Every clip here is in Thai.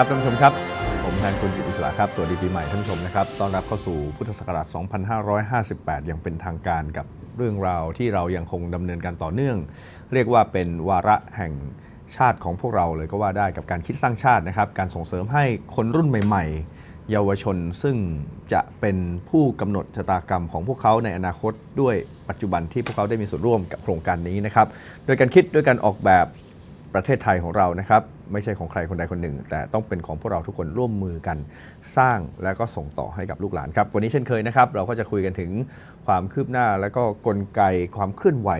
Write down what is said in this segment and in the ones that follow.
ครับท่านผู้ชมครับ ผมแทนคุณจิตอิสระครับ สวัสดีปีใหม่ท่านผู้ชมนะครับ ต้อนรับเข้าสู่พุทธศักราช 2558 อย่างเป็นทางการกับเรื่องราวที่เรายังคงดำเนินการต่อเนื่อง เรียกว่าเป็นวาระแห่งชาติของพวกเราเลยก็ว่าได้กับการคิดสร้างชาตินะครับ การส่งเสริมให้คนรุ่นใหม่ ๆ เยาวชนซึ่งจะเป็นผู้กำหนดชะตากรรมของพวกเขาในอนาคตด้วยปัจจุบันที่พวกเขาได้มีส่วนร่วมกับโครงการนี้นะครับ โดยการคิดด้วยการออกแบบ ประเทศไทยของเรานะครับไม่ใช่ของใครคนใดคนหนึ่ง แต่ต้องเป็นของพวกเราทุกคนร่วมมือกันสร้างและก็ส่งต่อให้กับลูกหลานครับ วันนี้เช่นเคยนะครับ เราก็จะคุยกันถึงความคืบหน้า และก็กลไกความเคลื่อนไหว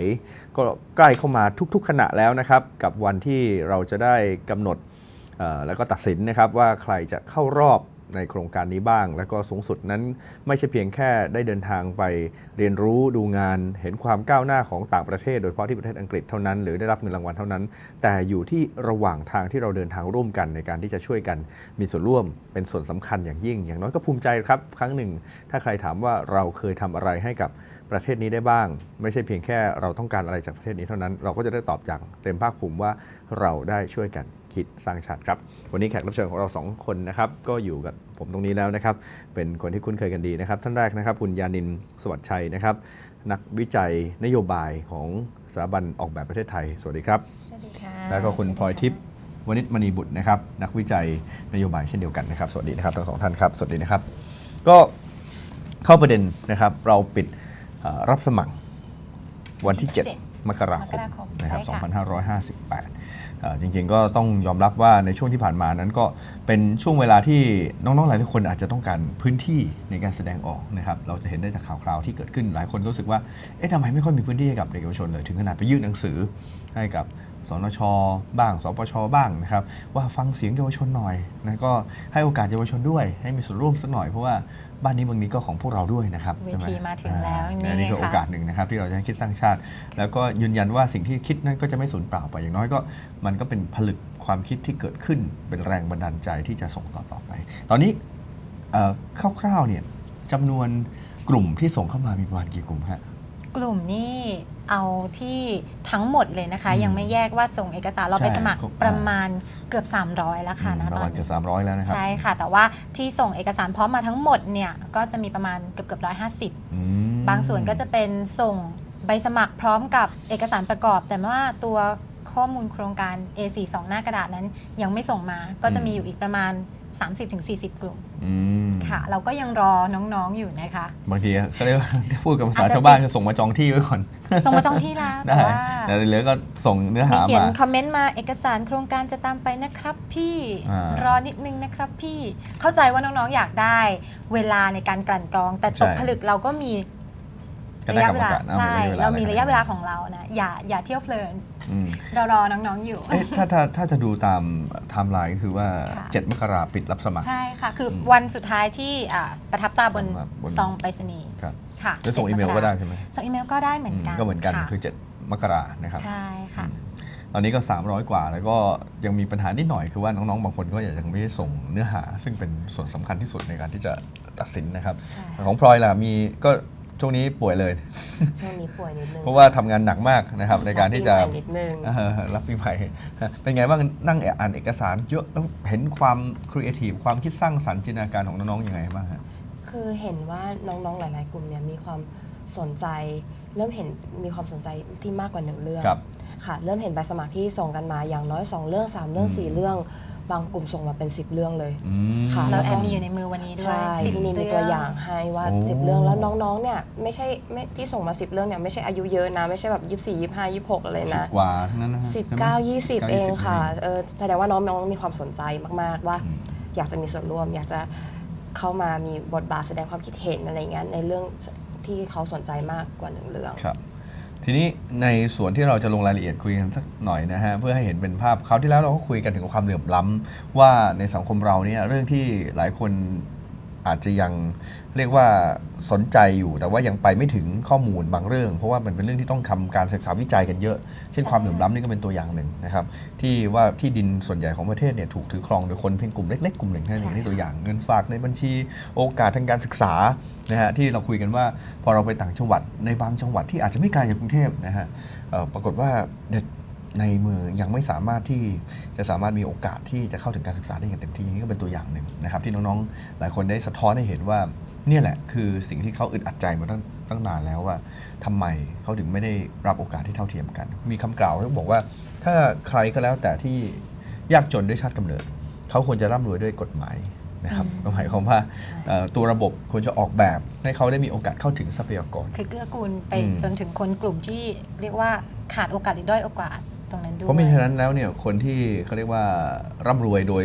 ก็ใกล้เข้ามาทุกๆ ขณะแล้วนะครับ กับวันที่เราจะได้กำหนดแล้วก็ตัดสินนะครับว่าใครจะเข้ารอบ ในโครงการนี้บ้าง แล้วก็สูงสุดนั้นไม่ใช่เพียงแค่ได้เดินทางไปเรียนรู้ดูงานเห็นความก้าวหน้าของต่างประเทศ โดยเฉพาะที่ประเทศอังกฤษเท่านั้น หรือได้รับเงินรางวัลเท่านั้น แต่อยู่ที่ระหว่างทางที่เราเดินทางร่วมกันในการที่จะช่วยกัน มีส่วนร่วมเป็นส่วนสำคัญอย่างยิ่ง อย่างน้อยก็ภูมิใจครับครั้งหนึ่ง ถ้าใครถามว่าเราเคยทำอะไรให้กับประเทศนี้ได้บ้าง ไม่ใช่เพียงแค่เราต้องการอะไรจากประเทศนี้เท่านั้น เราก็จะได้ตอบอย่างเต็มภาคภูมิว่าเราได้ช่วยกัน คิดสร้างชาติครับ วันนี้แขกรับเชิญของเราสองคนนะครับก็อยู่กับผมตรงนี้แล้วนะครับ เป็นคนที่คุ้นเคยกันดีนะครับ ท่านแรกนะครับ คุณยานินสวัสดิ์ชัยนะครับ นักวิจัยนโยบายของสถาบันออกแบบประเทศไทย สวัสดีครับสวัสดีค่ะแล้วก็คุณพลอยทิพย์วณิชมณีบุตรนะครับ นักวิจัยนโยบายเช่นเดียวกันนะครับ สวัสดีนะครับทั้งสองท่านครับสวัสดีนะครับ ก็เข้าประเด็นนะครับ เราปิดเอ่อรับสมัครวันที่ 7 มกราคมมกราคมนะครับใช่ค่ะ2558เอ่อ จริงๆก็ต้องยอมรับว่าในช่วงที่ผ่านมานั้นก็เป็นช่วงเวลาที่น้องๆหลายคนอาจจะต้องการพื้นที่ในการแสดงออกนะครับเราจะเห็นได้จากข่าวคราวที่เกิดขึ้นหลายคนรู้สึกว่าเอ๊ะทำไมไม่ค่อยมีพื้นที่ให้กับเด็กเยาวชนเลยถึงขนาดไปยื่นหนังสือให้กับ สนช บ้าง สปช บ้างนะครับ ว่าฟังเสียงเยาวชนหน่อยนะก็ให้โอกาสเยาวชนด้วย ให้มีส่วนร่วมสักหน่อยเพราะว่าบ้านนี้เมืองนี้ก็ของพวกเราด้วยนะครับเวใช่ไหทีมาถึงแล้วอ่านี่นี่คือค่ะโอกาสหนึ่งนะครับ ที่เราจะให้คิดสร้างชาติ แล้วก็ยืนยันว่าสิ่งที่คิดนั้นก็จะไม่สูญเปล่าไปอย่างน้อยก็ มันก็เป็นผลึกความคิดที่เกิดขึ้น เป็นแรงบันดาลใจที่จะส่งต่อต่อไป ตอนนี้เอ่อคร่าวๆเนี่ยจำนวนกลุ่มที่ส่งเข้ามามีประมาณกี่กลุ่มฮะ กลุ่มนี่เอาที่ทั้งหมดเลยนะคะอืมยังไม่แยกว่าส่งเอกสารเราใช่ไปสมัครครับประมาณเกือบ 300 แล้วค่ะนะประตอมาณนเกืนี้อบสามร้อยแล้วนะครับใช่ค่ะ แต่ว่าที่ส่งเอกสารพร้อมมาทั้งหมดเนี่ยก็จะมีประมาณเกือบเกือบร้อยห้าสิบอืมบางส่วนก็จะเป็นส่งใบสมัครพร้อมกับเอกสารประกอบ แต่ว่าตัวข้อมูลโครงการ A4 สองหน้ากระดาษนั้นยังไม่ส่งมาก็จะมีอยู่อีกประมาณ 30-40 กลุ่มอืมค่ะ เราก็ยังรอน้องๆอยู่นะคะ บางทีเขาเรียกว่าพูดกับภาษาอาจจะ ชาวบ้านก็ส่งมาจองที่ไว้ก่อน ส่งมาจองที่แล้วได้แต่ว่าแต่เหลือก็ส่งเนื้อมีหาเขียนมา คอมเมนต์มาเอกสารโครงการจะตามไปนะครับพี่อ่ารอนิดนึงนะครับพี่เข้าใจว่าน้องๆอยากได้ เวลาในการกลั่นกรอง แต่ตกใช่ ผลึกเราก็มีค ระณะยะกรรเวมลาการอ่ใช่มีเรามีระยะเวลาใช่ไหของเรานะอย่าอย่าเที่ยวเพลินอืมเรารอน้องๆอยู่เอ๊ะถ้าถ้าถ้าจะดูตามไทม์ไลน์ก็คือว่าค่ะ7มกราปิดรับสมัคร ใช่ค่ะ คืออมวันสุดท้ายที่อ่าประทับตาบนบนซองไปรษณีย์ครับค่ะแล้วส่งอีเมลก็ได้ใช่ไหมส่งอีเมลก็ได้เหมือนกันก็เหมือนกันค่ะคือ 7 มกรานะครับ ใช่ค่ะตอนนี้ก็ 300 กว่า แล้วก็ยังมีปัญหานิดหน่อยคือว่าน้องๆ บางคนก็ยังไม่ได้ส่งเนื้อหา ซึ่งเป็นส่วนสำคัญที่สุดในการที่จะตัดสินนะครับใช่ของพลอยล่ะมีก็ ช่วงนี้ป่วยเลย ช่วงนี้ป่วยนิดนึง เพราะว่าทำงานหนักมากนะครับในการที่จะปีใหม่นิดนึง เออรับปีใหม่เป็นไงบ้างนั่งอ่านเอกสารเยอะแล้วเห็นความครีเอทีฟความคิดสร้างสรรค์จินตนาการของน้องๆยังไงบ้างฮะ คือเห็นว่าน้องๆ หลาย ๆ กลุ่มเนี่ยมีความสนใจ เริ่มเห็นมีความสนใจที่มากกว่าหนึ่งเรื่องครับค่ะ เริ่มเห็นใบสมัครที่ส่งกันมาอย่างน้อย 2 เรื่อง 3 เรื่อง4เรื่อง บางกลุ่มส่งมาเป็น 10 เรื่องเลยอืมค่ะเราแล้วแอก็ บมีอยู่ในมือวันนี้ด้วยใช่สิบพี่นินมีเรื่ตัวอย่างให้ว่า โอ้ 10 เรื่องแล้วน้องๆ เนี่ยไม่ใช่ไม่ที่ส่งมา 10 เรื่องเนี่ยไม่ใช่อายุเยอะนะ ไม่ใช่แบบ 24 25 26เลยสิบนะ กว่าทั้งนั้นนะฮะสิบใช่ไหมเก้ายี่สิบ19เองค่ะ20เออแสดงว่าน้องน้องมีความสนใจมากๆว่า อืม อยากจะมีส่วนร่วม อยากจะเข้ามามีบทบาทแสดงความคิดเห็นอะไรเงี้ยในเรื่องที่เขาสนใจมากกว่าหนึ่งเรื่อง ครับ ทีนี้ในส่วนที่เราจะลงรายละเอียดคุยกันสักหน่อยนะฮะเพื่อให้เห็นเป็นภาพคราวที่แล้วเราก็คุยกันถึงความเหลื่อมล้ำว่าในสังคมเราเนี่ยเรื่องที่หลายคน อาจจะยังเรียกว่าสนใจอยู่ แต่ว่ายังไปไม่ถึงข้อมูลบางเรื่อง เพราะว่ามันเป็นเรื่องที่ต้องทำการศึกษาวิจัยกันเยอะ เช่นความเหลื่อมล้ำนี่ก็เป็นตัวอย่างหนึ่งนะครับ ที่ว่าที่ดินส่วนใหญ่ของประเทศเนี่ยถูกถือครองโดยคนเพียงกลุ่มเล็กๆกลุ่มหนึ่งแค่นั้นเองใช่นี่ตัวอย่างเงินฝากในบัญชีโอกาสทางการศึกษานะฮะที่เราคุยกันว่าพอเราไปต่างจังหวัดในบางจังหวัดที่อาจจะไม่ไกลจากกรุงเทพนะฮะเอ่อปรากฏว่าเด็ก ในเมืองยังไม่สามารถที่จะสามารถมีโอกาสที่จะเข้าถึงการศึกษาได้อย่างเต็มที่นี่ก็เป็นตัวอย่างหนึ่งนะครับ ที่น้องๆ หลายคนได้สะท้อนให้เห็นว่าเนี่ยแหละคือสิ่งที่เขาอึดอัดใจมาตั้งตั้งนานแล้วว่าทำไมเขาถึงไม่ได้รับโอกาสที่เท่าเทียมกัน มีคำกล่าวที่บอกว่า ถ้าใครก็แล้วแต่ที่ยากจนด้วยชาติกำเนิด เขาควรจะร่ำรวยด้วยกฎหมายนะครับก็หมายความว่าเอ่อตัวระบบควรจะออกแบบให้เขาได้มีโอกาสเข้าถึงทรัพยากรคือเกื้อกูลไปอืมจนถึงคนกลุ่มที่เรียกว่าขาดโอกาสหรือด้อยโอกาส ตรงนั้นด้วยเพราะไม่ฉะนั้นแล้วเนี่ยคนที่เขาเรียกว่าร่ำรวยโดย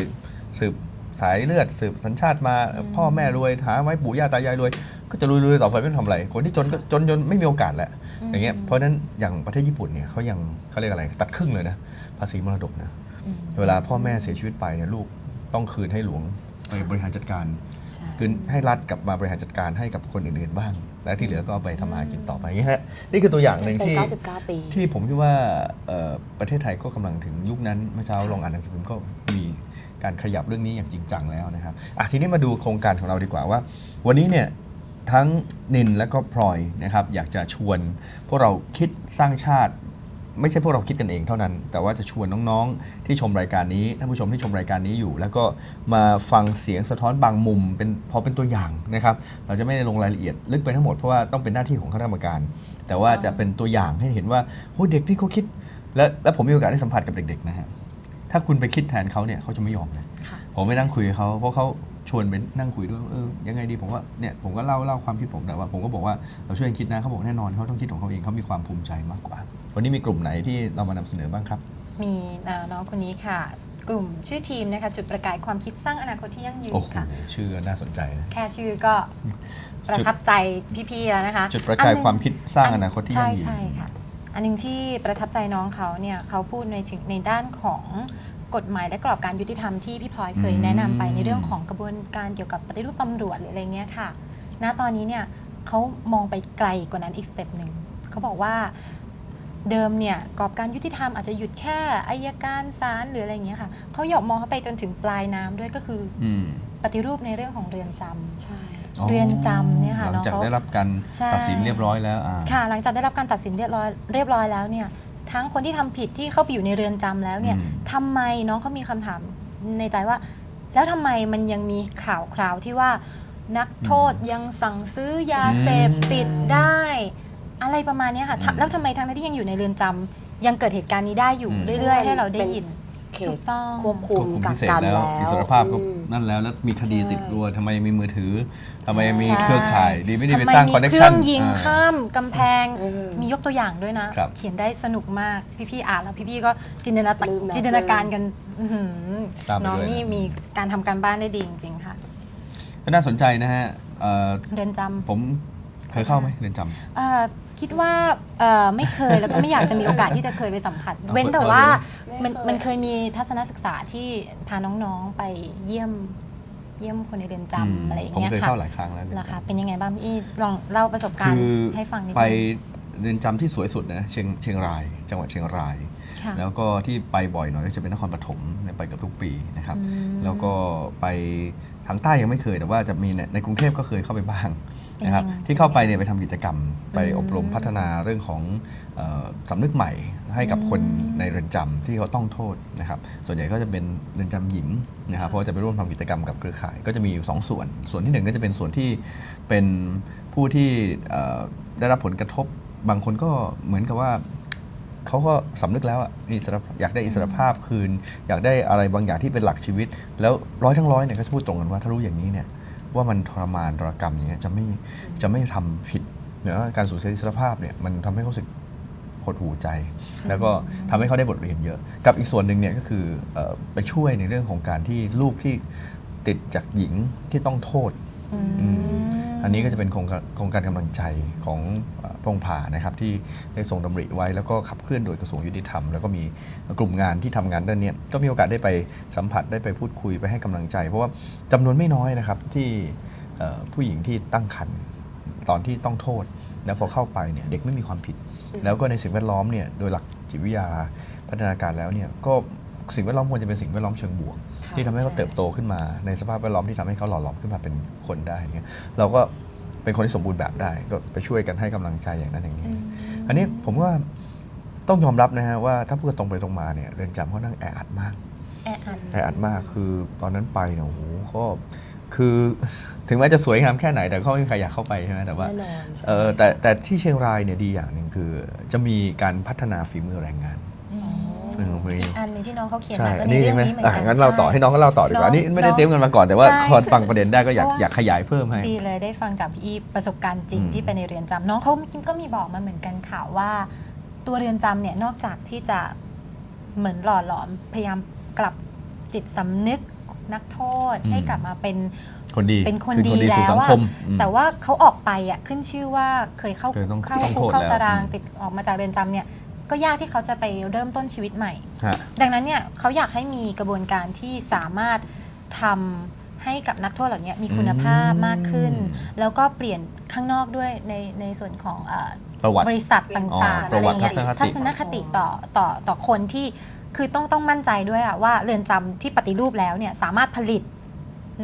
สืบสายเลือดสืบสัญชาติมาพ่อแม่รวยหาไว้ปู่ย่าตายายรวย ก็จะรวยๆต่อไปไม่ต้องทำอะไร คนที่จนก็จนจนไม่มีโอกาสแหละอย่างเงี้ยเพราะฉะนั้นอย่างประเทศญี่ปุ่นเนี่ยเขายังเขาเรียกอะไรตัดครึ่งเลยนะภาษีมรดกนะอืมเวลาพ่อแม่เสียชีวิตไปเนี่ยลูกต้องคืนให้หลวงไปบริหารจัดการใช่ คืนให้รัฐกลับมาบริหารจัดการให้กับคนอื่นๆบ้าง และที่เหลือก็เอาไปทำมาหากินต่อไปอย่างเงี้ยฮะนี่คือตัวอย่างหนึ่งเป็นที่99ปี ที่ผมคิดว่าเอ่อประเทศไทยก็กำลังถึงยุคนั้นเมื่อเช้าลองอ่านหนังสือพิมพ์ก็มีการขยับเรื่องนี้อย่างจริงจังแล้วนะครับอะทีนี้มาดูโครงการของเราดีกว่าว่า วันนี้เนี่ยทั้งนินและก็พลอยนะครับอยากจะชวนพวกเราคิดสร้างชาติ ไม่ใช่พวกเราคิดกันเองเท่านั้น แต่ว่าจะชวนน้องๆ ที่ชมรายการนี้ท่านผู้ชมที่ชมรายการนี้อยู่ แล้วก็มาฟังเสียงสะท้อนบางมุมเป็นพอเป็นตัวอย่างนะครับเราจะไม่ได้ลงรายละเอียดลึกไปทั้งหมดเพราะว่าต้องเป็นหน้าที่ของคณะกรรมการ แต่ว่าจะเป็นตัวอย่างให้เห็นว่าโอ้เด็กที่เขาคิด และและผมมีโอกาสได้สัมผัสกับเด็กๆนะฮะถ้าคุณไปคิดแทนเขาเนี่ยเขาจะไม่ยอมเลยค่ะผมไปนั่งคุยกับเขาเพราะเขา ชวนไปนั่งคุยด้วยว่าเออยังไงดีผมว่าเนี่ยผมก็เล่าเล่าความคิดผมแต่ว่าผมก็บอกว่าเราช่วยกันคิดนะเขาบอกแน่นอนเขาต้องคิดของเขาเองเขามีความภูมิใจมากกว่า วันนี้มีกลุ่มไหนที่เรามานำเสนอบ้างครับ มีอ่าน้องคนนี้ค่ะ กลุ่มชื่อทีมนะคะจุดประกายความคิดสร้างอนาคตที่ยั่งยืนโอ้โหค่ะชื่อน่าสนใจนะแค่ชื่อก็ประทับใจพี่ๆแล้วนะคะ จุดประกายอันหนึ่งความคิดสร้างอนาคตที่ยั่ใช่งยืนใช่ค่ะอันหนึงที่ประทับใจน้องเขาเนี่ยเขาพูดในถึงในด้านของ กฎหมายและกรอบการยุติธรรมที่พี่พลอยเคยอืมแนะนำไปในเรื่องของกระบวนการเกี่ยวกับปฏิรูปตำรวจหรืออะไรเงี้ยค่ะ ณ ตอนนี้เนี่ยเขามองไปไกลกว่านั้นอีกสเต็ปหนึ่งเขาบอกว่าเดิมเนี่ยกรอบการยุติธรรมอาจจะหยุดแค่อายการศาลหรืออะไรเงี้ยค่ะเขาอยากมองเข้าไปจนถึงปลายน้ำด้วยก็คืออืมปฏิรูปในเรื่องของเรือนจำใช่เรือนจำเนี่ยค่ะหลังจากน้องเขาได้รับการใช่ตัดสินเรียบร้อยแล้วอ่าค่ะ หลังจากได้รับการตัดสินเรียบร้อยเรียบร้อยแล้วเนี่ย ทั้งคนที่ทำผิดที่เข้าไปอยู่ในเรือนจำแล้วเนี่ยอืมทำไมน้องเขามีคำถามในใจว่า แล้วทำไมมันยังมีข่าวคราวที่ว่า นักโทษยังสั่งซื้อยาเสพติดได้ อะไรประมาณเนี้ยค่ะทะแล้วทำไมทั้งที่ยังอยู่ในเรือนจำยังเกิดเหตุการณ์นี้ได้อยู่อืมเรื่อยๆ ให้เราได้ยิน เขถูตกต้อง ควบคุมควบคุมกัพิกเศษกันแล้วแล้วอิสรภาพก็อืม นั่นแล้วแล้วมีคดีใช่ติดตัวทำไมมีมือถือทำไมมีใช่เครือข่าย ดีไม่ดีไปทำไมสร้างมีคอนเนคเครื่ชั่อนงยิงข้ามกำแพงเออมียกตัวอย่างด้วยนะ ครับ เขียนได้สนุกมาก พี่ๆอ่านแล้วพี่ๆก็จินตนาลืมนะจินตนาการกันอื้อหือตามไปน้องด้วยนะนี่มีการทำการบ้านได้ดีจริงๆค่ะ ก็น่าสนใจนะฮะเอ่อเรือนจำ ผม เคยเข้าไหมเรือนจำ เอ่อคิดว่าเอ่อไม่เคยแล้วก็ไม่อยากจะมีโอกาสที่จะเคยไปสัมผัส เอาเว้นเปิดแต่เผยว่าเลยมันไม่เคย มันเคยมีทัศนศึกษาที่พาน้องๆไปเยี่ยมเยี่ยมคนในเรือนจำอะไรอย่างผมเงี้ยเคยค่ะเข้าหลายครั้งแล้วเรือนนะจำคะเป็นยังไงบ้างพี่ลองเล่าประสบการณ์คือให้ฟังนิดไปนึงเรือนจำที่สวยสุดนะเชียงเชียงราย จังหวัดเชียงราย ค่ะแล้วก็ที่ไปบ่อยหน่อยก็จะเป็นนครปฐมเนี่ยไปเกับทุกปีนะครับ อืม แล้วก็ไปทางใต้ยังไม่เคยแต่ว่าจะมีในในกรุงเทพก็เคยเข้าไปบ้าง นะครับเป็นยังไงที่เข้าไปเนี่ยไปทำกิจกรรม ไปอืมอบรมพัฒนาเรื่องของเออสำนึกใหม่ให้กับอืมคนในเรือนจำที่เขาต้องโทษนะครับ ส่วนใหญ่ก็จะเป็นเรือนจำหญิงนะครับเพราะว่าจะไปร่วมทำกิจกรรมกับเครือข่าย ก็จะมีอยู่สองส่วน ส่วนที่หนึ่งก็จะเป็นส่วนที่เป็นผู้ที่เอ่อได้รับผลกระทบบางคนก็เหมือนกับว่า เขาก็สำนึกแล้วอะอิสระอยากได้อิสรภาพคืน อยากได้อะไรบางอย่างที่เป็นหลักชีวิต แล้วร้อยทั้งร้อยเนี่ยก็จะพูดตรงกันว่าถ้ารู้อย่างนี้เนี่ย ว่ามันทรมานตรกรรมอย่างเงี้ยจะไม่จะไม่ทำผิดเนื่าการสูญเสียอิสรภาพเนี่ยมันทำให้เขาสึกหดหูใจ แล้วก็ทำให้เขาได้บทเรียนเยอะ กับอีกส่วนหนึ่งเนี่ยก็คือออไปช่วยในเรื่องของการที่ลูกที่ติดจากหญิงที่ต้องโทษ อันนี้ก็จะเป็นโครงการโครงการกำลังใจของพระองค์ผ่านะครับที่ได้ทรงดำริไว้แล้วก็ขับเคลื่อนโดยกระทรวงยุติธรรม แล้วก็มีกลุ่มงานที่ทำงานด้านนี้ก็มีโอกาสได้ไปสัมผัสได้ไปพูดคุยไปให้กำลังใจ เพราะว่าจำนวนไม่น้อยนะครับที่ผู้หญิงที่ตั้งครรภ์ตอนที่ต้องโทษ แล้วพอเข้าไปเนี่ยเด็กไม่มีความผิด แล้วก็ในสิ่งแวดล้อมเนี่ยโดยหลักจิตวิทยาพัฒนาการแล้วเนี่ยก็สิ่งแวดล้อมควรจะเป็นสิ่งแวดล้อมเชิงบวก ที่ทำให้เขาใช่เติบโตขึ้นมา ในสภาพแวดล้อมที่ทำให้เขาหล่อหลอมขึ้นมาเป็นคนได้เนี่ยเราก็เป็นคนที่สมบูรณ์แบบได้ ก็ไปช่วยกันให้กำลังใจอย่างนั้นอย่างนี้ อันนี้ผมว่าต้องยอมรับนะฮะว่าถ้าพูดกันตรงไปตรงมาเนี่ยเรือนจำเขานั่งแออัดมากแออัดแออัดมากคือตอนนั้นไปเนี่ยโอ้โหก็คือถึงแม้จะสวยงามแค่ไหนแต่ก็ไม่มีใครอยากเข้าไปใช่ไหมแต่ว่าแน่นอนใช่เออแต่แต่ที่เชียงรายเนี่ยดีอย่างหนึ่งคือ จะมีการพัฒนาฝีมือแรงงาน อืมเออมีอีกอันหนึงที่น้องเขาเขียนใช่มาก็อันในนี้เรื่ใช่องไหมนี้เหมือนอะกันงั้นเราต่อช่ให้น้องก็เล่าต่อดีกว่าน้องนี่ไม่ได้น้องเตรียมกันมาก่อนแต่ว่าใช่คอฟังประเด็นได้ก็อยากเพราะว่าอยากขยายเพิ่มให้ดีเลยได้ฟังจากพี่อีประสบการณ์จริงอืมที่ไปในเรือนจำน้องเขาก็มีบอกมาเหมือนกันค่ะว่า ตัวเรือนจำเนี่ยนอกจากที่จะเหมือนหล่อหลอมพยายามกลับจิตสำนึกนักโทษให้กลับมาเป็นคนดีเป็นคนคือดีคนดีสู่แล้วสังอะคมอืมแต่ว่าเขาออกไปอะขึ้นชื่อว่าเคยเข้าเคยต้องเข้าต้องคุกโทษเข้าแล้วตารางอืมติดออกมาจากเรือนจำเนี่ย ก็ยากที่เขาจะไปเริ่มต้นชีวิตใหม่ ฮะ ดังนั้นเนี่ยเขาอยากให้มีกระบวนการที่สามารถทำให้กับนักโทษเหล่านี้มีคุณภาพมากขึ้นอืมแล้วก็เปลี่ยนข้างนอกด้วยในในส่วนของเอ่อประวัติ บริษัทตอ๋อ่างๆประอะไรวัติเงี้ยทัศนคติ ทัศนคติต่อต่อต่อคนที่คือต้องต้องมั่นใจด้วยอะว่าเรือนจำที่ปฏิรูปแล้วเนี่ยสามารถผลิต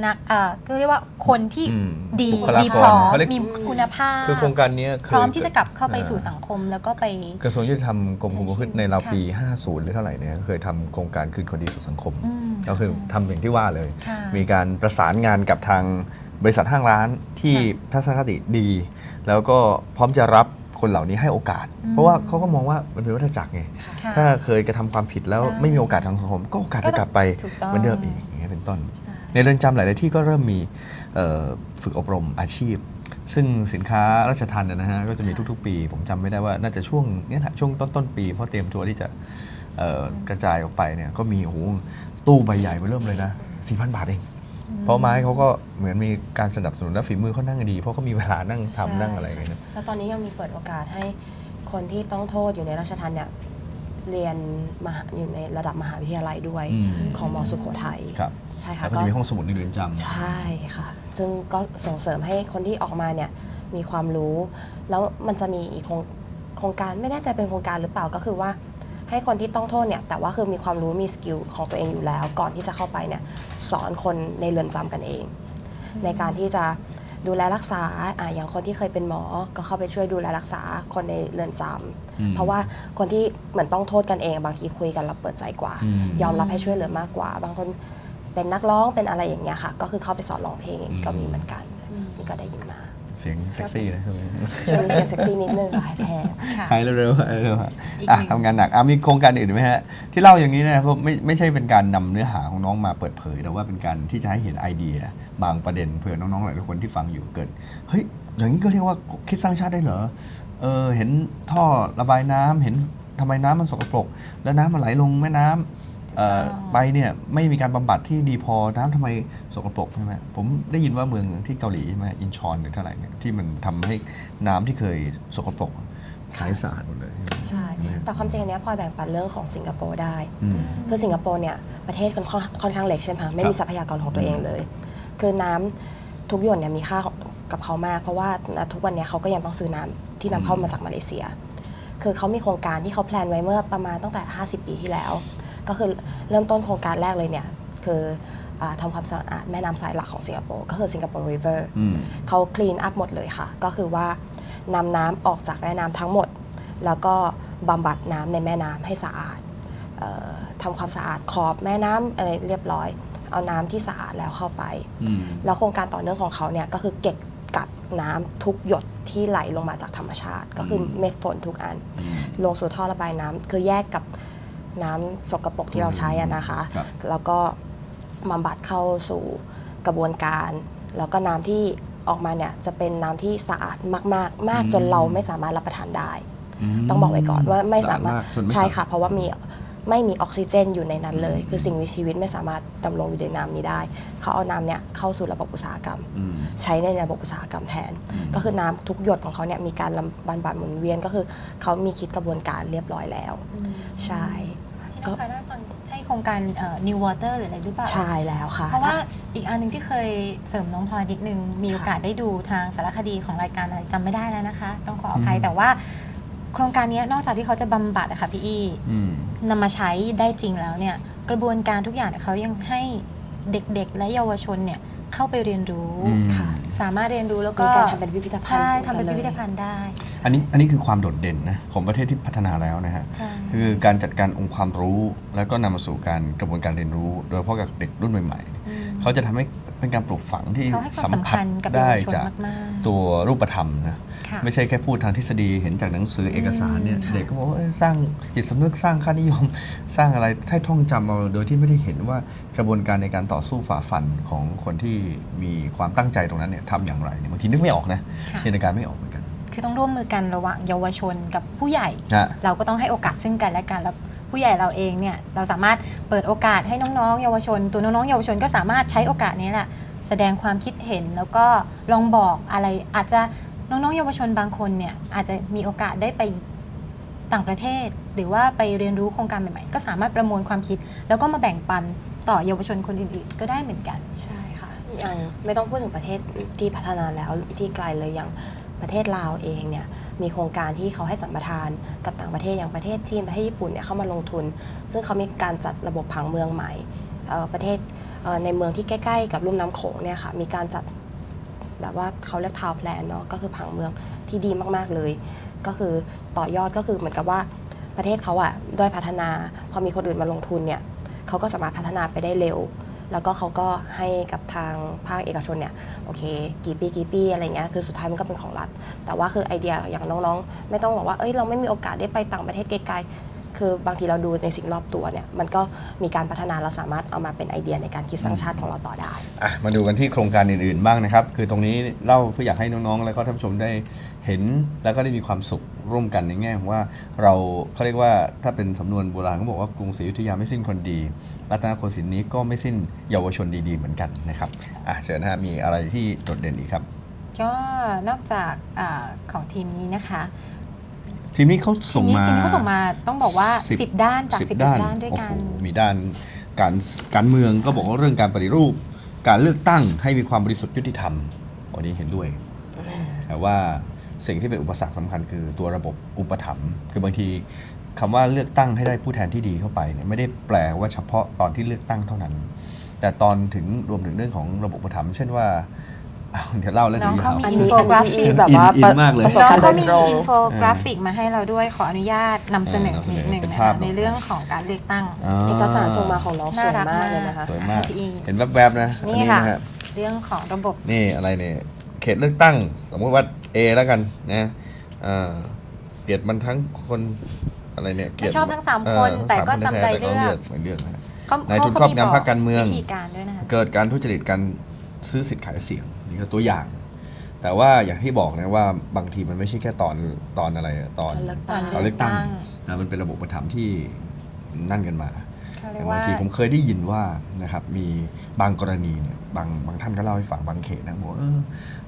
นักเอ่อก็เรียกว่าคนที่อืมดีบุคลากรดีพร้อมเขาเรียก มีคุณภาพ คือโครงการเนี้ยเคยพร้อมที่จะกลับเข้าไปอ่าสู่สังคมแล้วก็ไป กระทรวงยุติธรรมกรมคุมประพฤติในราวค่ะปี 50 หรือเท่าไหร่เนี่ยเคยทำโครงการคืนคนดีสู่สังคม อืมก็คือทำอย่างที่ว่าเลย ค่ะมีการประสานงานกับทางบริษัทห้างร้านที่ทัศนคติดี แล้วก็พร้อมจะรับคนเหล่านี้ให้โอกาส อืม เพราะว่าเขาก็มองว่ามันเป็นวัฏจักรไง ค่ะ ถ้าเคยกระทำความผิดแล้วใช่ไม่มีโอกาสทางสังคม ก็โอกาสจะกลับไปถูกต้อง เหมือนเดิมอีกอย่างเงี้ยเป็นต้น ใช่ ในเรือนจำหลาย ๆ ที่ก็เริ่มมีเอ่อฝึกอบรมอาชีพ ซึ่งสินค้าราชทันนะฮะก็จะมีทุก ๆ ปี ผมจำไม่ได้ว่าน่าจะช่วงเนี้ยแหละช่วงต้นต้น ๆ ปี เพราะเตรียมตัวที่จะเอ่อกระจายออกไปเนี่ยก็มีโอ้โหตู้ใบใหญ่มาเริ่มเลยนะ4,000 บาทเองเพราะไม้เขาก็เหมือนมีการสนับสนุนและฝีมือเขานั่งดี เพราะเขามีเวลานั่งใช่ทำนั่งอะไรกันเนี่ยแล้วตอนนี้ยังมีเปิดโอกาสให้คนที่ต้องโทษอยู่ในราชทัณฑ์เนี่ยเรียนมหาอยู่ในระดับมหาวิทยาลัยด้วยอืมของมอสุโขทัยครับ ใช่แล้ค่ะวก็จะมีห้องสมุดในเรือนจำ ใช่ค่ะ ซึ่งก็ส่งเสริมให้คนที่ออกมาเนี่ยมีความรู้ แล้วมันจะมีอีกโครงโครงการไม่แน่ใจเป็นโครงการหรือเปล่าก็คือว่า ให้คนที่ต้องโทษเนี่ยแต่ว่าคือมีความรู้มีสกิลของตัวเองอยู่แล้ว ก่อนที่จะเข้าไปเนี่ยสอนคนในเรือนจำกันเอง ในการที่จะดูแลรักษาอะอย่างคนที่เคยเป็นหมอ ก็เข้าไปช่วยดูแลรักษาคนในเรือนจำอืมเพราะว่าคนที่เหมือนต้องโทษกันเอง บางทีคุยกันเราเปิดใจกว่า อืม ยอมรับให้ช่วยเหลือมากกว่า บางคน เป็นนักร้องเป็นอะไรอย่างเงี้ยค่ะ ก็คือเข้าไปสอนร้องเพลงอืมก็มีเหมือนกันนี่ก็ได้ยินมา เสียงเซ็กซี่นะช่วงนี้ช่วงนี้เซ็กซี่นิดนึงค่ะแพงค่ะหายเร็วๆหายเร็วๆฮะอีกอะหนึ่งทำงานหนักอะมีโครงการอื่นไหมฮะ ที่เล่าอย่างนี้เนะเพราะไม่ไม่ใช่เป็นการนำเนื้อหาของน้องมาเปิดเผย แต่ว่าเป็นการที่จะให้เห็นไอเดีย บางประเด็นเผื่อน้องๆหลายๆคนที่ฟังอยู่เกิดเฮ้ยอย่างนี้ก็เรียกว่าคิดสร้างชาติได้เหรอเออเห็นท่อระบายน้ำเห็นทำไมน้ำมันสกปรก แล้วน้ำมันไหลลงแม่น้ำเอ่ออ๋อ ไปเนี่ยไม่มีการบำบัดที่ดีพอน้ำทำไมสกปรกใช่ไหมผมได้ยินว่าเมืองที่เกาหลีใช่ไหมอินชอนหรือเท่าไหร่เนี่ยที่มันทำให้น้ำที่เคยสกปรกใสสะอาดหมดเลยใช่ แต่ความจริงอันเนี้ยพลอยแบ่งปันเรื่องของสิงคโปร์ได้อืมคือสิงคโปร์เนี่ยประเทศค่อนข้างค่อนข้างเล็กใช่ไหมคะไม่มีทรัพยากรของตัวเองเลย คือน้ำทุกหยดเนี่ยมีค่ากับเขามาก เพราะว่าณทุกวันเนี้ยเขาก็ยังต้องซื้อน้ำที่นำเข้ามาจากมาเลเซีย คือเขามีโครงการที่เขาแพลนไว้เมื่อประมาณตั้งแต่ 50 ปีที่แล้ว ก็คือเริ่มต้นโครงการแรกเลยเนี่ย คืออาทำความสะอาดแม่น้ำสายหลักของสิงคโปร์ก็คือสิงคโปร์ริเวอร์อืมเขาคลีนอัพหมดเลยค่ะ ก็คือว่านำน้ำออกจากแม่น้ำทั้งหมด แล้วก็บำบัดน้ำในแม่น้ำให้สะอาดเอ่อทำความสะอาดขอบแม่น้ำอะไรเรียบร้อย เอาน้ำที่สะอาดแล้วเข้าไปอืมแล้วโครงการต่อเนื่องของเขาเนี่ยก็คือเก็บกักน้ำทุกหยดที่ไหลลงมาจากธรรมชาติ ก็คือเม็ดฝนทุกอันอืมลงสู่ท่อระบายน้ำคือแยกกับ น้ำสกปรกที่เราใช้อะนะคะครับแล้วก็บำบัดเข้าสู่กระบวนการ แล้วก็น้ำที่ออกมาเนี่ยจะเป็นน้ำที่สะอาดมาก ๆ มากจนเราไม่สามารถรับประทานได้ ต้องบอกไว้ก่อนว่าไม่สามารถกจนไม่ใช่สาค่ะ เพราะว่ามี ไม่มีออกซิเจนอยู่ในนั้นเลย คือสิ่งมีชีวิตไม่สามารถดำรงอยู่ในน้ำนี้ได้ เขาเอาน้ำเนี่ยเข้าสู่ระบบอุตสาหกรรม อืม ใช้ในระบบอุตสาหกรรมแทน อืม ก็คือน้ำทุกหยดของเขาเนี่ยมีการบำบัดหมุนเวียนก็คือเขามีคิดกระบวนการเรียบร้อยแล้ว ใช่ที่น้องเคยได้ฟังใช่โครงการเอ่อ New Water หรืออะไรหรือเปล่า ใช่แล้วค่ะ เพราะว่าอีกอันหนึ่งที่เคยเสริมน้องพลอยนิดนึง มีโอกาสได้ดูทางสารคดีของรายการอะไรจำไม่ได้แล้วนะคะ ต้องขออภัยอืมแต่ว่า โครงการนี้นอกจากที่เขาจะบำบัดอะค่ะพี่อี้อืมนำมาใช้ได้จริงแล้วเนี่ย กระบวนการทุกอย่างเนี่ยเขายังให้เด็กๆ และเยาวชนเนี่ยเข้าไปเรียนรู้อืมค่ะสามารถเรียนรู้แล้วก็มีการทำเป็นพิพิธภัณฑ์ใช่กันทำเป็นเลยพิพิธภัณฑ์ได้ อันนี้อันนี้คือความโดดเด่นนะของประเทศที่พัฒนาแล้วนะฮะใช่คือการจัดการองค์ความรู้ แล้วก็นำมาสู่การกระบวนการเรียนรู้ โดยเฉพาะกับเด็กรุ่นใหม่อืมๆเขาจะทำให้ เป็นการปลูกฝังที่เขาให้ความสัมสำผัสคัญกับเยาได้วชนจากมากๆตัวรูปธรรมนะค่ะไม่ใช่แค่พูดทางทฤษฎีเห็นจากหนังสือเอกสารเนี่ยอืมเด็กก็บอกว่าเอ้ยสร้างจิตสำนึกสร้างค่านิยม สร้างอะไรให้ท่องจำเอาโดยที่ไม่ได้เห็นว่ากระบวนการในการต่อสู้ฝ่าฟันของคนที่มีความตั้งใจตรงนั้นเนี่ยทำอย่างไรเนี่ยบางทีนึกไม่ออกนะค่ะจินตนาการไม่ออกเหมือนกัน คือต้องร่วมมือกันระหว่างเยาวชนกับผู้ใหญ่นะเราก็ต้องให้โอกาสซึ่งกันและกันแล้ว ผู้ใหญ่เราเองเนี่ยเราสามารถเปิดโอกาสให้น้องๆ เยาวชน ตัวน้องๆเยาวชนก็สามารถใช้โอกาสนี้แหละแสดงความคิดเห็นแล้วก็ลองบอกอะไรอาจจะน้องๆเยาวชนบางคนเนี่ยอาจจะมีโอกาสได้ไปต่างประเทศ หรือว่าไปเรียนรู้โครงการใหม่ๆ ก็สามารถประมวลความคิด แล้วก็มาแบ่งปันต่อเยาวชนคนอื่นๆ ก็ได้เหมือนกัน ใช่ค่ะอย่างไม่ต้องพูดถึงประเทศที่พัฒนาแล้วที่ไกลเลยอย่าง ประเทศลาวเองเนี่ยมีโครงการที่เขาให้สัมปทานกับต่างประเทศอย่างประเทศจีนประเทศญี่ปุ่นเนี่ยเข้ามาลงทุน ซึ่งเขามีการจัดระบบผังเมืองใหม่ประเทศในเมืองที่ใกล้ ๆ กับลุ่มน้ำโขงเนี่ยค่ะมีการจัดแบบว่าเขาเรียกทาวแพลนเนาะก็คือผังเมืองที่ดีมากๆเลย ก็คือต่อยอดก็คือเหมือนกับว่าประเทศเขาอะด้อยพัฒนา พอมีคนอื่นมาลงทุนเนี่ยเขาก็สามารถพัฒนาไปได้เร็ว แล้วก็เขาก็ให้กับทางภาคเอกชนเนี่ยโอเค กี่ปีกี่ปีอะไรเงี้ยคือสุดท้ายมันก็เป็นของรัฐ แต่ว่าคือไอเดียอย่างน้องๆ ไม่ต้องบอกว่าเอ้ยเราไม่มีโอกาสได้ไปต่างประเทศไกลๆคือบางทีเราดูในสิ่งรอบตัวเนี่ยมันก็มีการพัฒนาเราสามารถเอามาเป็นไอเดียในการคิดสร้างชาติของเราต่อได้อะมาดูกันที่โครงการอื่นๆบ้างนะครับ คือตรงนี้เล่าเพื่ออยากให้น้องๆ แล้วก็ท่านผู้ชมได้ เห็นแล้วก็ได้มีความสุขร่วมกันในแง่ของว่าเราเขาเรียกว่าถ้าเป็นสำนวนโบราณเขาบอกว่ากรุงศรีอยุธยาไม่สิ้นคนดี รัตนโกสินทร์นี้ก็ไม่สิ้นเยาวชนดีๆเหมือนกันนะครับอะเชิญนะฮะมีอะไรที่โดดเด่นอีกครับ ก็นอกจากอาของทีมนี้นะคะ ทีมนี้เขาทีส่งมนี้มาทีมนี้เขาส่งมาต้องบอกว่า สิบ 10 ด้านจากสิบ11ด้านด้วยกัน โอ้โหมีด้านการการเมืองก็บอกว่าเรื่องการปฏิรูป การเลือกตั้งให้มีความบริสุทธิ์ยุติธรรมวันนี้เห็นด้วย แต่ว่า สิ่งที่เป็นอุปสรรคสำคัญคือตัวระบบอุปถัมภ์คือบางทีคำว่าเลือกตั้งให้ได้ผู้แทนที่ดีเข้าไปเนี่ยไม่ได้แปลว่าเฉพาะตอนที่เลือกตั้งเท่านั้น แต่ตอนถึงรวมถึงเรื่องของระบบอุปถัมภ์เช่นว่าอ้าวเดี๋ยวเล่าแล้วน้องดี๋ยวเขายาวมีอันอินนี้โฟกราฟิอันกนี้แบบว่าอินอินมากเลยประสบน้องการณ์โดเขายมีตรงอินโฟกราฟิกมาให้เราด้วยขออนุญาตนำเสนอเออนิดหนึ่งเป็นนะภาคะพในเรื่องของการเลือกตั้งอ๋อเอกสารส่งมาของน้องสวยน่ารักมากมากเลยนะคะสวยมากพี่อิงเห็นแวบๆนะอันี่ค่ะนะฮะเรื่องของระบบนี่อะไรเนี่ย เขตเลือกตั้ง สมมติว่า A แล้วกันนะอ่าเกลียดมันทั้งคนอะไรเนี่ยเกลียดไม่ชอบทั้งสามเออคนทั้งแต่สามก็คนจำใจแท้ๆแต่เลืขาอกไม่เลือกนะฮะเขานายทุนเขาครอบมีงำพรรคการเมืองวิธีการด้วยนะคะเกิดการทุจริตการซื้อสิทธิ์ขายเสียงนี่ก็ตัวอย่าง แต่ว่าอย่างที่บอกนะว่าบางทีมันไม่ใช่แค่ตอนตอนอะไรตอนตอนเลือกตั้งตอนเลือกตั้งแต่มันเป็นระบบประถมที่นั่นกันมา เขาเรีอยกย่างว่าบางทีผมเคยได้ยินว่านะครับมีบางกรณีเนี่ยบางบางท่านก็เล่าให้ฟังบางเขตนะบอกว่าเออ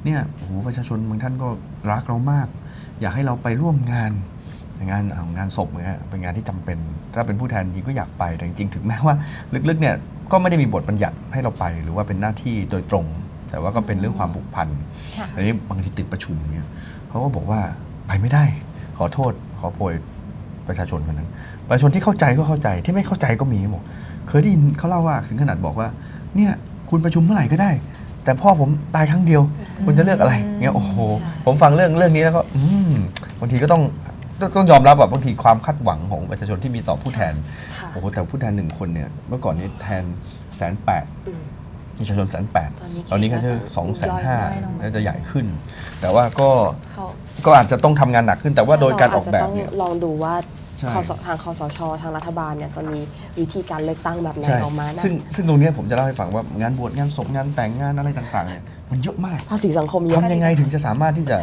เนี่ยโอ้โหประชาชนบางท่านก็รักเรามาก อยากให้เราไปร่วมงานงานเอางานศพเนี่ยเป็นงานที่จำเป็น ถ้าเป็นผู้แทนจริงก็อยากไปแต่จริงๆถึงแม้ว่าลึกๆเนี่ยก็ไม่ได้มีบทบัญญัติให้เราไป หรือว่าเป็นหน้าที่โดยตรง แต่ว่าก็เป็นเรื่องความผูกพันค่ะอันนี้บางทีติดประชุมเนี่ยเขาก็บอกว่าไปไม่ได้ ขอโทษขอโพยประชาชนคนนั้น ประชาชนที่เข้าใจก็เข้าใจที่ไม่เข้าใจก็มีบอกเคยได้ยินเขาเล่าว่าถึงขนาดบอกว่า เนี่ยคุณประชุมเมื่อไหร่ก็ได้ แต่พ่อผมตายครั้งเดียว คุณจะเลือกอะไรเงี้ยโอ้โหใช่ผมฟังเรื่องเรื่องนี้แล้วก็อืมบางทีก็ต้องต้องต้องยอมรับแบบบางทีความคาดหวังของประชาชนที่มีต่อผู้แทนค่ะโอ้โหแต่ผู้แทนหนึ่งคนเนี่ยเมื่อก่อนนี้แทนแสนแปดอืมประชาชนแสนแปดตอนนี้ตอนนี้ก็แค่จะสองแสนห้าย่อยลงน่าจะใหญ่ขึ้น แต่ว่าก็เขาก็อาจจะต้องทำงานหนักขึ้นแต่ว่าโดยการออกแบบเนี่ยาจจะต้องลองดูว่า ใช่ คสทางคอสช ทางรัฐบาลเนี่ยจะมีวิธีการเลือกตั้งแบบไหนใช่ออกมานะซึ่งซึ่งตรงเนี้ยผมจะเล่าให้ฟังว่างานบวชงานศพงานแต่งงานอะไรต่างๆเนี่ยมันเยอะมาก ภาษีสังคมเยอะทำยังไงถึงจะสามารถที่จะ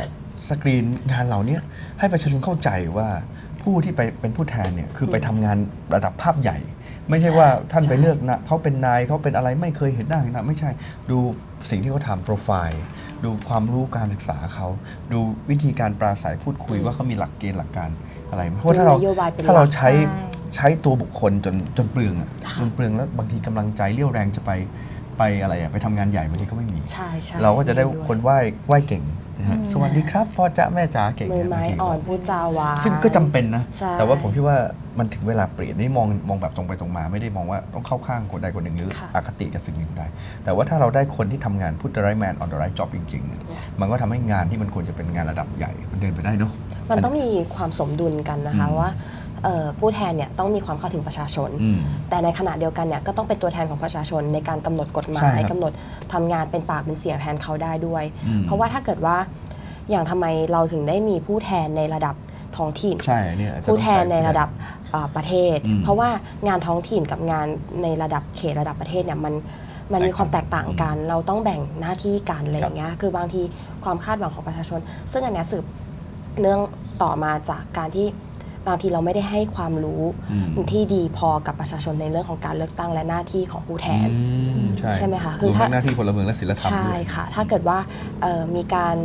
สกรีนงานเหล่านี้ให้ประชาชนเข้าใจว่าผู้ที่ไปเป็นผู้แทนเนี่ยคือไปทำงานระดับภาพใหญ่ ไม่ใช่ว่าท่านไปเลือกนะเขาเป็นนายเขาเป็นอะไรไม่เคยเห็นหน้าเห็นหน้าไม่ใช่ ดูสิ่งที่เขาทำโปรไฟล์ ดูความรู้การศึกษาเขา ดูวิธีการปราศัยพูดคุยว่าเขามีหลักเกณฑ์หลักการอะไรไหมเพราะว่าถ้าเรานโยบายเป็นถ้าเราหลักใช้ใช่ใช้ตัวบุคคลจนจนเปลืองอะค่ะจนเปลืองแล้วบางทีกำลังใจเรี่ยวแรงจะไปไปอะไรอะไปทำงานใหญ่บางทีก็ไม่มีใช่ใช่เราก็จะได้เห็วยคนไหว้ไหว้เก่ง นะฮะอืมสวัสดีครับพ่อจ๊ะแม่จ๋าเก่งมือไม้บางทีก็อ่อนพูดจาหวานซึ่งก็จำเป็นนะใช่แต่ว่าผมคิดว่ามันถึงเวลาเปลี่ยนนี่มองมองแบบตรงไปตรงมา ไม่ได้มองว่าต้องเข้าข้างคนใดคนหนึ่งหรือค่ะอคติกับสิ่งหนึ่งใดแต่ว่าถ้าเราได้คนที่ทำงานพุทธไรแมนออนเดอะไรจ็อบจริงๆเนี่ยมันก็ทำให้งานที่มันควรจะเป็นงานระดับใหญ่มันเดินไปได้เนาะมันต้องมีความสมดุลกันนะคะอืมว่าเอ่อ ผู้แทนเนี่ยต้องมีความเข้าถึงประชาชนอืมแต่ในขณะเดียวกันเนี่ยก็ต้องเป็นตัวแทนของประชาชนในการกำหนดกฎหมาใช่ยครับกำหนดทำงานเป็นปากเป็นเสียงแทนเขาได้ด้วยอืมเพราะว่าถ้าเกิดว่าอย่างทำไมเราถึงได้มีผู้แทนในระดับท้องถิ่นใช่เนี่ยอาจจะผู้ต้องแทนในระดับเอ่อประเทศอืมเพราะว่างานท้องถิ่นกับงานในระดับเขตระดับประเทศเนี่ยมันมันมีความแตกต่างกัน เราต้องแบ่งหน้าที่กันอะไรอย่างเงี้ยคือบางทีความคาดหวังของประชาชน ซึ่งอันเนี้ยสืบเนื่องต่อมาจากการที่ บางทีเราไม่ได้ให้ความรู้อืมที่ดีพอกับประชาชนในเรื่องของการเลือกตั้งและหน้าที่ของผู้แทนอืมใช่ใช่ไหมคะคืคืออถ้าหน้าที่พลเมืองและศิลธรรมใช่ด้วยค่ะ ถ้าเกิดว่าเอ่อมีการ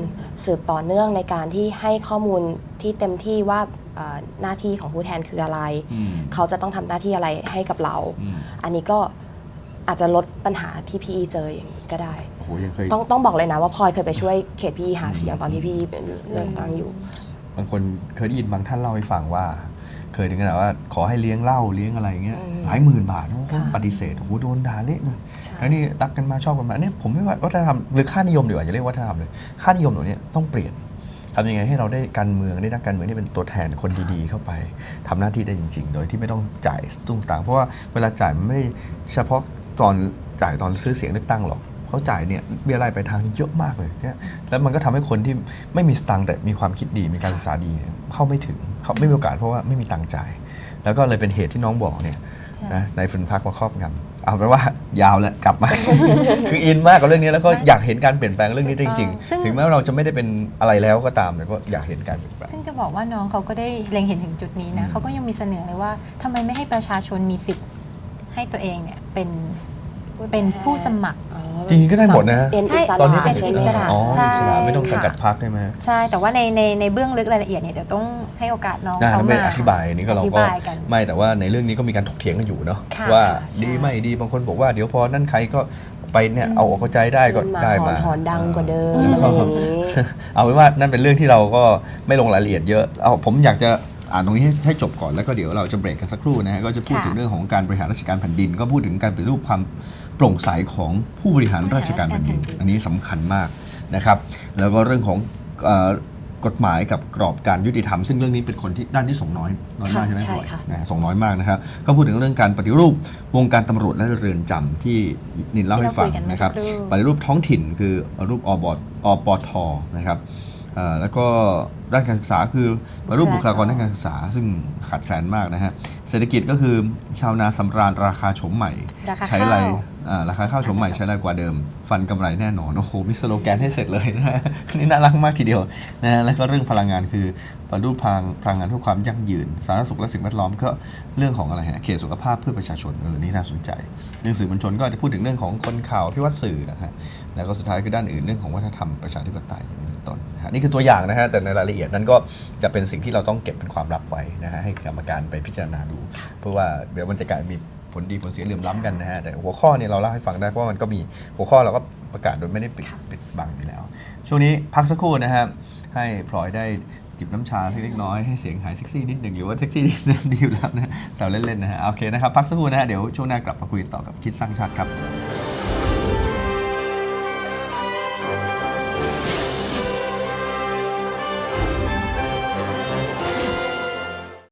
สืบต่อเนื่องในการที่ให้ข้อมูลที่เต็มที่ว่าเอ่อหน้าที่ของผู้แทนคืออะไรอืมเขาจะต้องทำหน้าที่อะไรให้กับเราอืมอันนี้ก็อาจจะลดปัญหาที่พี่อีเจออย่างนี้ก็ได้โอ้โหยังเคยต้องต้องบอกเลยนะว่าพลอยเคยไปช่วยเขตพี่หาเสียงตอนที่พี่เป็นเลือกตั้งอยู่ บางคนเคยได้ยินบางท่านเล่าให้ฟังว่า เคยถึงขนาดว่าขอให้เลี้ยงเหล้าเลี้ยงอะไรเงี้ยอืมหลายหมื่นบาทโอ้โหค่ะปฏิเสธโอ้โหโดนด่าเละเลยใช่ทั้งที่รักกันมาชอบกันมาอันนี้ผมไม่ว่าวัฒนธรรมหรือค่านิยมดีกว่าอย่าเรียกวัฒนธรรมเลยค่านิยมเหล่านี้ต้องเปลี่ยนทำยังไงให้เราได้การเมืองได้นักการเมืองที่เป็นตัวแทนคนดีๆ เข้าไปทำหน้าที่ได้จริง ๆ โดยที่ไม่ต้องจ่ายตุ้งต่างเพราะว่าเวลาจ่ายมันไม่ได้เฉพาะตอนจ่ายตอนซื้อเสียงเลือกตั้งหรอก เขาจ่ายเนี่ยเบี้ยรายไปลายทางเยอะมากเลยเนี่ยแล้วมันก็ทำให้คนที่ไม่มีสตังค์แต่มีความคิดดีมีการศึกษาดีเนี่ยเข้าไม่ถึงเขาไม่มีโอกาสเพราะว่าไม่มีตังค์จ่าย แล้วก็เลยเป็นเหตุที่น้องบอกเนี่ยใช่นะในฟืนพักมาครอบงำเอาเป็นว่ายาวแล้วกลับมา คืออินมากกับเรื่องนี้แล้วก็อยากเห็นการเปลี่ยนแปลงเรื่องนี้จริงซึ่งๆถึงแม้ว่าเราจะไม่ได้เป็นอะไรแล้วก็ตามแต่ก็อยากเห็นการเปลี่ยนแปลงซึ่งจะบอกว่าน้องเขาก็ได้เล็งเห็นถึงจุดนี้อืนะมเขาก็ยังมีเสนอเลยว่าทำไมไม่ให้ประชาชนมีสิทธิ์ให้ตัวเองเนี่ยเป็น เป็นผู้สมัครอ๋อจริงๆก็ได้หมดนะเป็นใช่อิสระตอนนี้เป็นใช่อิไหมสระคะอ๋อใช่อิสระไม่ต้องสังกัดค่ะ พักใช่ไหมใช่แต่ว่าในในในเบื้องลึกรายละเอียดเนี่ยเดี๋ยวต้องให้โอกาสน้องได้เขาแล้วไม่มา อธิบายนี่ก็เราอธิก็บายกันไม่แต่ว่าในเรื่องนี้ก็มีการถกเถียงกันอยู่เนาะค่ะว่าค่ะใช่ ดีไม่ดีบางคนบอกว่าเดี๋ยวพอนั่นใครก็ไปเนี่ยอืมเอาออกกระจายได้ก็ขึ้นมาได้หอมานหอนดังกว่าเดิมอออะไรอย่างนี้ เอาเป็นว่านั่นเป็นเรื่องที่เราก็ไม่ลงรายละเอียดเยอะ เอาผมอยากจะ อ่านตรงนี้ให้ให้จบก่อนแล้วก็เดี๋ยวเราจะเบรกกันสักครู่นะฮะก็จะพูดค่ะถึงเรื่องของการบริหารราชการแผ่นดิน ก็พูดถึงการปฏิรูปความโปร่งใสของผู้บริหารราชการแผ่นดิน อันนี้สำคัญมากนะครับ แล้วก็เรื่องของเอ่อกฎหมายกับกรอบการยุติธรรม ซึ่งเรื่องนี้เป็นคนที่ด้านที่ส่งน้อยน้อยมากค่ะใช่ไหมใช่พลอยค่ะนะส่งน้อยมากนะครับ ก็พูดถึงเรื่องการปฏิรูปวงการตำรวจและเรือนจำที่นินเล่าให้ฟังที่เราคุยกันเมื่อนะครับสักครู่ปฏิรูปท้องถิ่นคือรูปอบอปทนะครับเอ่อ แล้วก็ด้านการศึกษาคือปฏิรูปบุคลากรด้านการศึกษา ซึ่งขาดแคลนมากนะฮะเศรษฐกิจก็คือชาวนาสำราญราคาโฉมใหม่ราคาใช้ข้าวไรอ่าราคาข้าวโฉมใหม่ใช้ไรกว่าเดิม ฟันกำไรแน่นอนโอ้โหมีสโลแกนให้เสร็จเลยนะฮะนี่น่ารักมากทีเดียวนะฮะแล้วก็เรื่องพลังงานคือปฏิรูปพลังพลังงานเพื่อความยั่งยืน สาธารณสุขและสิ่งแวดล้อมก็เรื่องของอะไรฮะเขตสุขภาพเพื่อประชาชนเออนี่น่าสนใจ เรื่องสื่อมวลชนก็จะพูดถึงเรื่องของคนข่าวพิวัตรสื่อนะฮะแล้วก็สุดท้ายคือด้านอื่นเรื่องของวัฒนธรรมประชาธิปไตยอย่างนี้เป็น ต้นนี่คือตัวอย่างนะฮะแต่ในรายละเอียดนั้นก็จะเป็นสิ่งที่เราต้องเก็บเป็นความลับไว้นะฮะให้กรรมการไปพิจารณาดู เพราะว่าเดี๋ยวมันจะกลายมีผลดีผลเสียเหลื่อมล้ำกันนะฮะแต่หัวข้อเนี่ยเราเล่าให้ฟังได้เพราะว่ามันก็มีหัวข้อเราก็ประกาศโดยไม่ได้ปิดปิดบังอยู่แล้ว ช่วงนี้พักสักครู่นะครับให้พลอยได้จิบน้ำชาเล็กน้อยให้เสียงหายเซ็กซี่นิดหนึ่งหรือว่าเซ็กซี่นิดนึงดีอยู่แล้วนะแซวเล่นๆนะฮะโอเคนะครับพักสักครู่นะฮะเดี๋ยวช่วงหน้ากลับมาคุยต่อกับคิดสร้างชาติครับ